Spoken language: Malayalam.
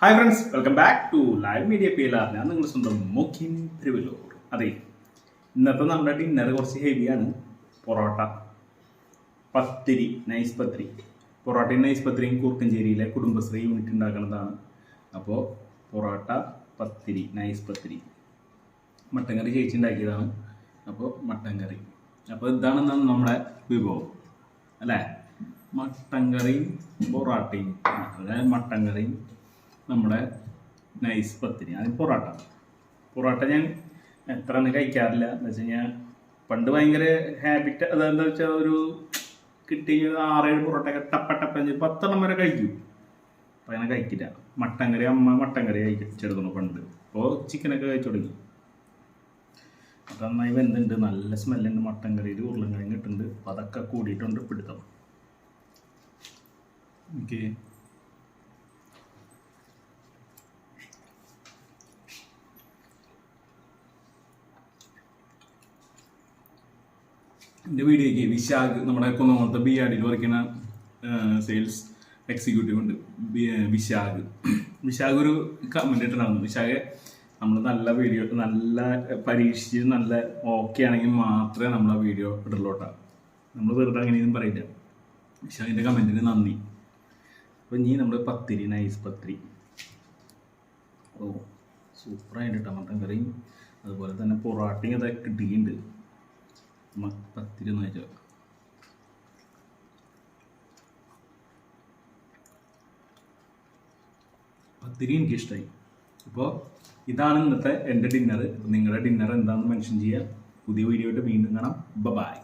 Hi friends welcome back to live media P L R ഞാൻ നിങ്ങളുടെ സ്വന്തം മുഖ്യൻ തിരുവല്ലൂർ. അതെ ഇന്നത്തെ നമ്മുടെ ഡിന്നർ കുറച്ച് ഹെവിയാണ് പൊറോട്ട പത്തിരി നൈസ് പത്തിരി. പൊറോട്ടയും നൈസ് പത്തിരിയും കൂർക്കഞ്ചേരിയിലെ കുടുംബശ്രീ യൂണിറ്റ് ഉണ്ടാക്കുന്നതാണ്. അപ്പോൾ parotta pathiri nice pathiri. Mutton curry ചേച്ചി ഉണ്ടാക്കിയതാണ് അപ്പോൾ മട്ടൻ കറി. അപ്പോൾ ഇതാണ് നമ്മുടെ വിഭവം. അല്ലേ? മട്ടൻ കറിയും പൊറോട്ടയും. മട്ടൻ കറിയും നമ്മുടെ നൈസ് പത്തിരി. അത് പൊറോട്ട. പൊറോട്ട ഞാൻ എത്ര ഒന്നും കഴിക്കാറില്ല. എന്ന് വെച്ച് കഴിഞ്ഞാൽ പണ്ട് ഭയങ്കര ഹാബിറ്റ് അതെന്താ വെച്ചാൽ ഒരു കിട്ടി ആറേഴ് പൊറോട്ടയൊക്കെ ടപ്പ ടപ്പ പത്തെണ്ണം വരെ കഴിക്കും. അപ്പം അങ്ങനെ കഴിക്കില്ല. മട്ടൻ കറി അമ്മ മട്ടൻ കറി കഴിച്ചെടുക്കുന്നു പണ്ട്. ഇപ്പോൾ ചിക്കനൊക്കെ കഴിച്ചു തുടങ്ങി. അപ്പം നന്നായി വെന്തുണ്ട്. നല്ല സ്മെല്ലുണ്ട് മട്ടൻ കറിയിൽ ഉരുളൻ കിഴങ്ങ് ഇട്ടുണ്ട് അപ്പം അതൊക്കെ കൂടിയിട്ടുണ്ട്. പിടുത്തം ഓക്കെ. എന്റെ വീഡിയോയ്ക്ക് വിശാഖ് നമ്മുടെ കുന്നമത്തെ ബി ആർ ഡിയിൽ വർക്കുന്ന സെയിൽസ് എക്സിക്യൂട്ടീവ് ഉണ്ട്. വിശാഖ്. വിശാഖ് ഒരു കമന്റ് ഇട്ടിട്ടുണ്ടായിരുന്നു. വിശാഖ് നമ്മൾ നല്ല വീഡിയോ നല്ല പരീക്ഷിച്ച് നല്ല ഓക്കെ ആണെങ്കിൽ മാത്രമേ നമ്മൾ ആ വീഡിയോ ഇടുള്ളൂട്ടാ നമ്മൾ വെറുതെ അങ്ങനെയൊന്നും പറയില്ല. വിശാഖിന്റെ കമന്റിന് നന്ദി. അപ്പോൾ ഇനി നമ്മുടെ പത്തിരി നൈസ് പത്തിരി. ഓ സൂപ്പറായിട്ട് കേട്ടോ. മട്ടൻ കറിയും അതുപോലെ തന്നെ പൊറാട്ടയും അതൊക്കെ കിട്ടിയിട്ടുണ്ട്. മ- പത്തിരി എന്ന് വെച്ചാൽ പത്തിരി അപ്പോൾ ഇതാണ് ഇന്നത്തെ എന്റെ ഡിന്നർ നിങ്ങളുടെ ഡിന്നർ എന്താണെന്ന് മെൻഷൻ ചെയ്യുക. പുതിയ വീഡിയോ ആയിട്ട് വീണ്ടും കാണാം. ബ ബായ്